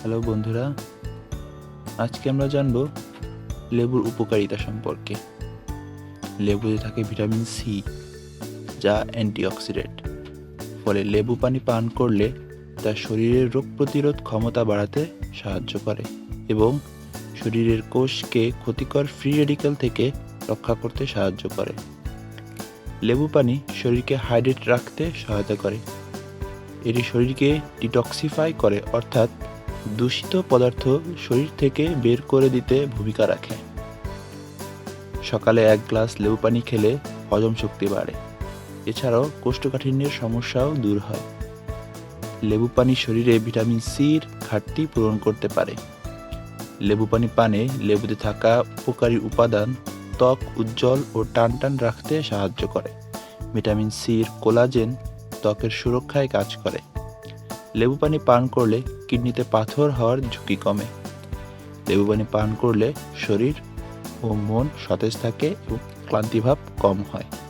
Hello বন্ধুরা, আজকে আমরা জানব লেবুর উপকারিতা সম্পর্কে। লেবুতে থাকে ভিটামিন সি, যা অ্যান্টিঅক্সিডেন্ট। ফলে লেবু পানি পান করলে তা শরীরের রোগ প্রতিরোধ ক্ষমতা বাড়াতে সাহায্য করে এবং শরীরের কোষকে ক্ষতিকর ফ্রি রেডিক্যাল থেকে রক্ষা করতে সাহায্য করে। লেবু পানি শরীরকে হাইড্রেট রাখতে সহায়তা করে। এটি শরীরকে ডিটক্সিফাই করে, অর্থাৎ দূষিত পদার্থ শরীর থেকে বের করে দিতে ভূমিকা রাখে। সকালে এক গ্লাস লেবু পানি খেলে হজম শক্তি বাড়ে। এছাড়াও কোষ্ঠকাঠিন্যের সমস্যাও দূর হয়। লেবু পানি শরীরে ভিটামিন সির ঘাটতি পূরণ করতে পারে। লেবু পানি পানে লেবুতে থাকা উপকারী উপাদান ত্বক উজ্জ্বল ও টান টান রাখতে সাহায্য করে। ভিটামিন সির কোলাজেন ত্বকের সুরক্ষায় কাজ করে। লেবু পানি পান করলে কিডনিতে পাথর হওয়ার ঝুঁকি কমে। লেবু পানি পান করলে শরীর ও মন সতেজ থাকে এবং ক্লান্তিভাব কম হয়।